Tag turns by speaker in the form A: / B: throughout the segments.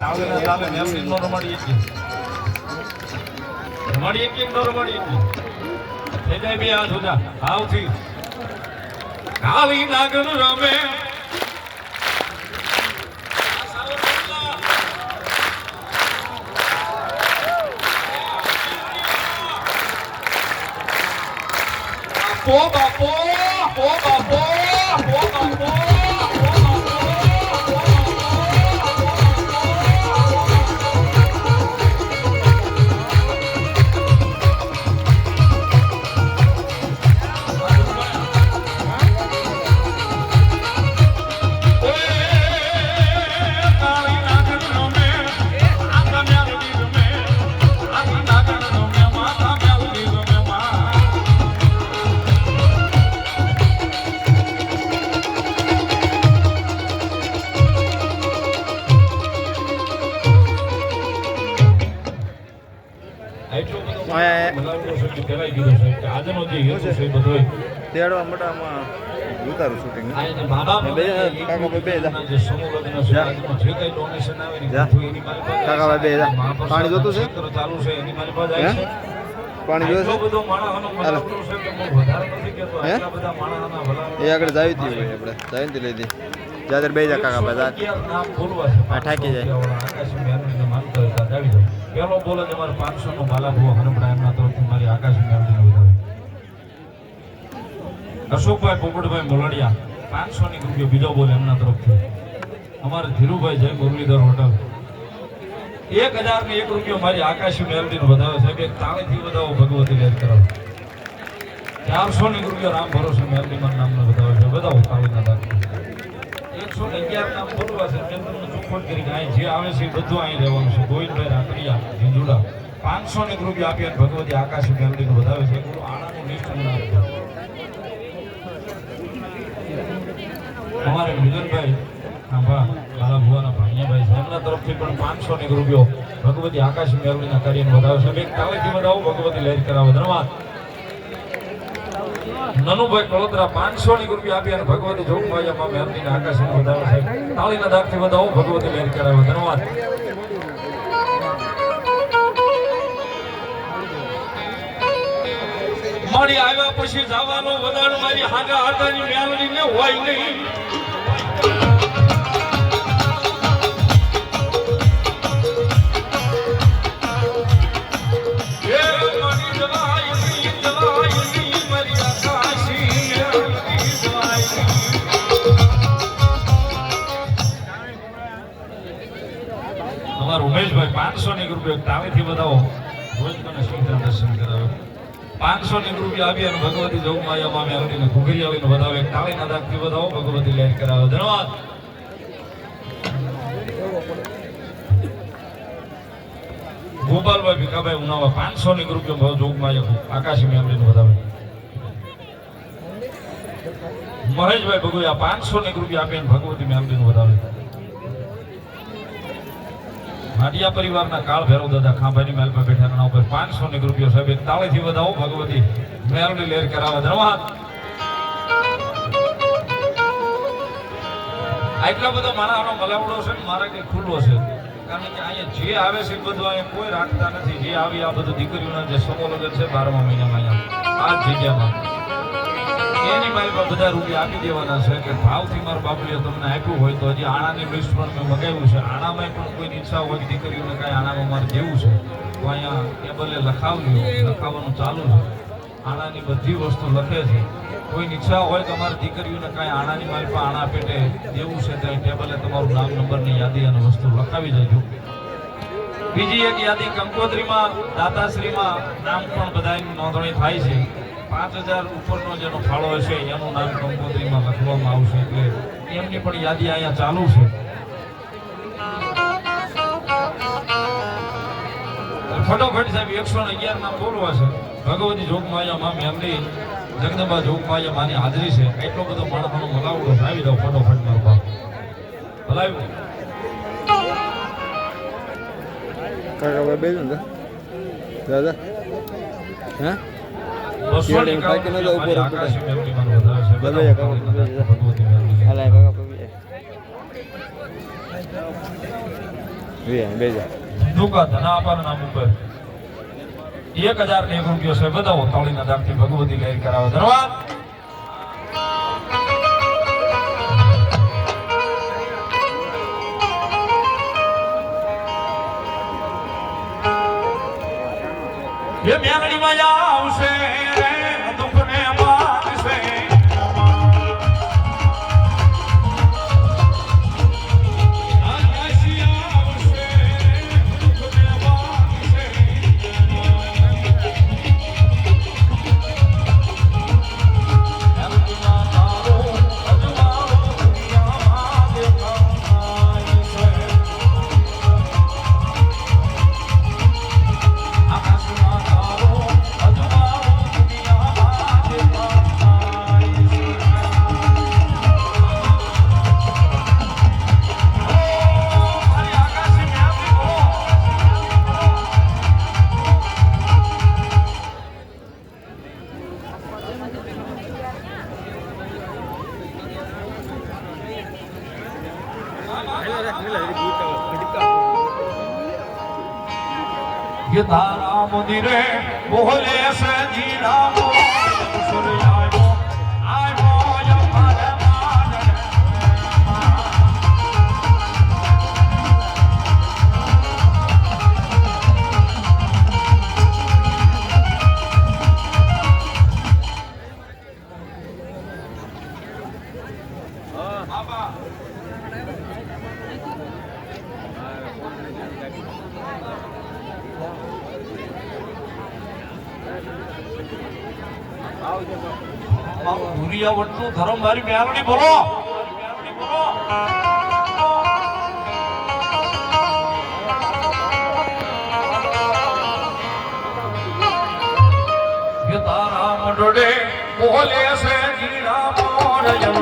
A: ચાલે ને ચાલે ને એમ નો રમાડી એકલી. રમાડી એકલી કે નો રમાડી એકલી? થઈ જાય બે હાથ ઊંચા. આવથી. કાળી નાગર રમે મલાવડો છે કે હું વધારે નથી કહેતો.
B: હે?
A: આટલા બધા માણસોના ભલામણ
B: એ આગળ જાવી હતી આપણે. જાવી હતી લઈ દી જાદર બે જા કાકા
A: છે.
B: આ ઠાકી જાય.
A: પહેલો બોલ જ અમારે પાંચસો નો માલા હરમડા એમના તરફથી મારી આકાશ મેળવીને. અશોકભાઈ પોપટભાઈ મોલડિયા પાંચસો ની રૂપિયો બીજો બોલ એમના તરફથી. અમારે ધીરુભાઈ જય મુરલીધર હોટલ. એક હજાર ને એક રૂપિયો મારી આકાશી મેલડીને વધાવે સાહેબ, એક તાળીથી વધાવો ભગવતી લેર કરાવો ચારસો ની રૂપિયો રામ ભરોસે મેલડીમાં નામનો વધાવે છે. વધાવો તાળીના દાખલા એકસો અગિયાર બોલવા છે મેં ચોખવટ કરીને અહીં જે આવે છે એ બધું અહીં રહેવાનું છે ગોવિંદભાઈ રાકડિયા ઝીંઝુડા પાંચસો ને રૂપિયા આપી અને ભગવતી આકાશી મેલડીને વધાવે છે ગુરુ આણાનું લિસ્ટ બનાવે અમારે મિલનભાઈ આંબા મારા ભુવાના ભાણિયાભાઈ છે એમના તરફથી પણ પાંચસો ને રૂપિયો ભગવતી આકાશી મેળવીના કાર્યને વધાવે છે એક તાળીથી વધાવો, ભગવતી લહેર કરાવો. ધન્યવાદ. નનુભાઈ કળોદરા પાંચસો ની રૂપિયા આપી અને ભગવતી જોગમાયામાં મેળવીને આકાશી વધારો સાહેબ તાળીના દાગથી વધાવો, ભગવતી મેર કરાવો. ધન્યવાદ. મારી આવ્યા પછી જવાનો વધારો મારી હાગા હાથાની મેળવી ને હોય નહીં. ઉમેશભાઈ પાંચસો ની રૂપિયા તાવેથી બતાવો રોજ મને સિંહના દર્શન કરાવે. પાંચસો ની રૂપિયા આપી અને ભગવતી જવું માયા મામે આવીને ઘુઘરી આવીને બતાવે તાળી ના દાખથી બતાવો ભગવતી લેટ કરાવે. ધન્યવાદ. ગોપાલભાઈ ભીખાભાઈ ઉનાવા પાંચસો ની રૂપિયા જોગમાં આકાશી મેળવીને બતાવે મહેશભાઈ ભગોયા પાંચસો ની રૂપિયા આપીને ભગવતી મેમરીનું વધાવે. ભાટિયા પરિવારના કાળ ભૈરવ દાદા ખાંભાની મહેલમાં બેઠા ઘણા ઉપર પાંચસો ની રૂપિયો સાહેબ, એક તાળીથી વધાવો, ભગવતી મેરડી લેર કરાવે ધન્યવાદ. આટલા બધા માણસનો મલાવડો છે ને મારા કઈ ખુલ્લો છે. કારણ કે અહીંયા જે આવે છે બધું અહીંયા કોઈ રાખતા નથી. જે આવી આ બધું દીકરીઓના જે સમો લગન છે બારમા મહિનામાં અહીંયા, આ જગ્યામાં. એની મારી પાસે બધા રૂપિયા આપી દેવાના છે કે ભાવથી મારા બાપુએ તમને આપ્યું હોય તો હજી આણાની લિસ્ટ પણ મેં મગાવ્યું છે. આણામાં પણ કોઈની ઈચ્છા હોય દીકરીઓને કાંઈ આણામાં મારે દેવું છે, તો અહીંયા ટેબલે લખાવજો. લખાવવાનું ચાલુ છે. આણાની બધી વસ્તુ લખે છે. કોઈ ઈચ્છા હોય તમારી દીકરીઓને કાંઈ આણાની મારી પાસે આણા પેટે દેવું છે તો ટેબલે તમારું નામ, નંબરની યાદી અને વસ્તુ લખાવી દેજો. બીજી એક યાદી કંકોત્રીમાં, દાતાશ્રીમાં નામ પણ બધાની નોંધણી થાય છે. પાંચ હજાર ઉપરનો જેનો ફાળો હશે, એનું નામ કંકોત્રીમાં લખવામાં આવશે, એટલે એમની પણ યાદી અહીંયા ચાલુ છે. ફટોફટ સાહેબ, એકસો ને અગિયાર નામ બોલવા છે. ભગવતી જોગમાયા માં મેમની જગદંબા જોગમાયા માની હાજરી છે. એટલો બધો માણસનો મલાવડો છે. આવી જાઓ ફટોફટ મારો બાપ ભલાવ્યું
B: કાકા બેન દાદા, હે? ન
A: નામ ઉપર. એક હજાર ને એક રૂપિયો છે બધા તાળીના દાગથી ભગવતી લહેર કરાવે. ધન્યવાદ એ મેલડીમાં આવશે. યથા રામ દિરે બોલે સજી રામ સુર જાય તો ખરો મારી મેળવણી બોલો. તારા મંડળે બોલે છે ગીરા મોર યમ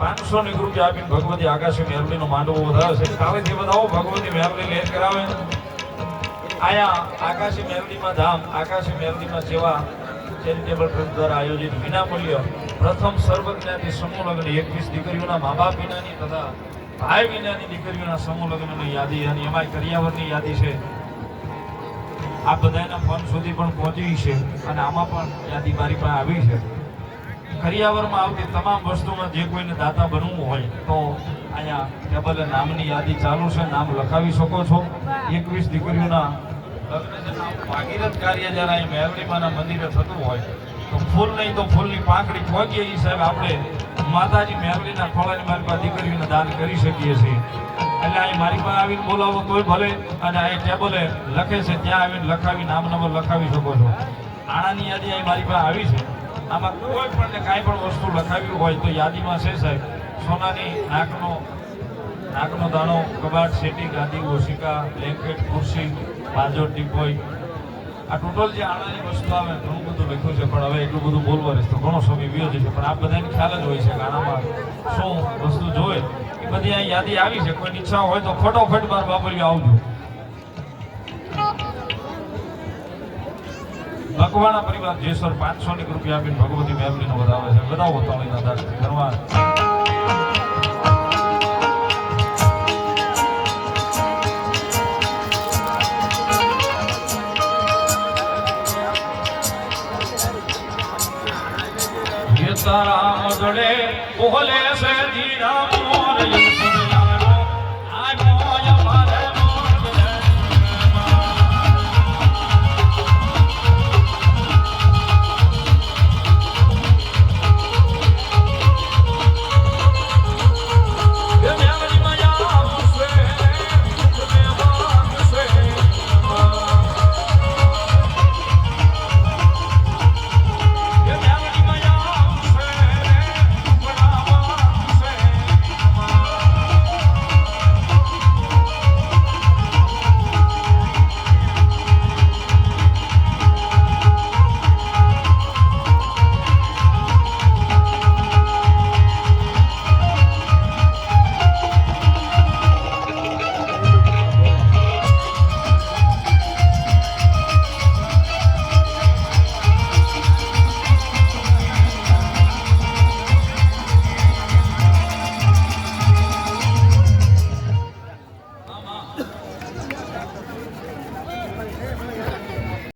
A: પાંચસો ની રૂપિયા આપીને ભગવતી આકાશી મેરડી નો માંડવો વધારે છે. કાલેથી બધાઓ ભગવતી મેરડી લેર કરાવે. આયા આકાશી મેરડીમાં ધામ, આકાશી મેરડીમાં સેવા ચેરિટેબલ ટ્રસ્ટ દ્વારા આયોજિત વિનામૂલ્ય પ્રથમ સર્વજ્ઞાતિ સમૂહ લગ્ન એકવીસ દીકરીઓના મા બાપ વિનાની તથા ભાઈ વિનાની દીકરીઓના સમૂહ લગ્નની યાદી અને એમાંય કરિયાવરની યાદી છે. આ બધાના ફોન સુધી પણ પહોંચી છે અને આમાં પણ યાદી મારી પાસે આવી છે. કરિયાવરમાં આવતી તમામ વસ્તુમાં જે કોઈને દાતા બનવું હોય તો અહીંયા ટેબલે નામની યાદી ચાલુ છે, નામ લખાવી શકો છો. એકવીસ દીકરીઓના ભાગીરથ કાર્ય જ્યારે અહીં મેરડીમાના મંદિરે થતું હોય, તો ફૂલ નહીં તો ફૂલની પાંખડી પહોંચીએ એ સાહેબ આપણે માતાજી મેરડીના ખોળાની મારી પાસે દીકરીઓને દાન કરી શકીએ છીએ. એટલે અહીં મારી પાસે આવીને બોલાવો તોય ભલે, અને અહીં ટેબલે લખે છે, ત્યાં આવીને લખાવી, નામ નંબર લખાવી શકો છો. આણાની યાદી અહીં મારી પાસે આવી છે. આમાં કોઈ પણ કાંઈ પણ વસ્તુ લખાવી હોય તો યાદીમાં છે સાહેબ, સોનાની નાકનો નાકનો દાણો, કબાટ સેટી ગાદી ઓશિકા બ્લેન્કેટ ખુરશી બાજો ટીપોઈ. આ ટોટલ જે આણાની વસ્તુ આવે, ઘણું બધું લખ્યું છે, પણ હવે એટલું બધું બોલવા તો ઘણો સમય વ્યો જશે, પણ આ બધાને ખ્યાલ જ હોય છે કે આણામાં શું વસ્તુ જોઈએ એ બધી અહીં યાદી આવી છે, કોઈની ઈચ્છા હોય તો ફટોફટ બાર બાબરિયો આવજો. લખવાણા પરિવાર જેસર પાંચસો ની રૂપિયા આપીને ભગવતી મેમરીનો વધાવે છે. બધા તાળીના દાખલ કરવા તારા મજડે ઓહલે સે જીરા મોર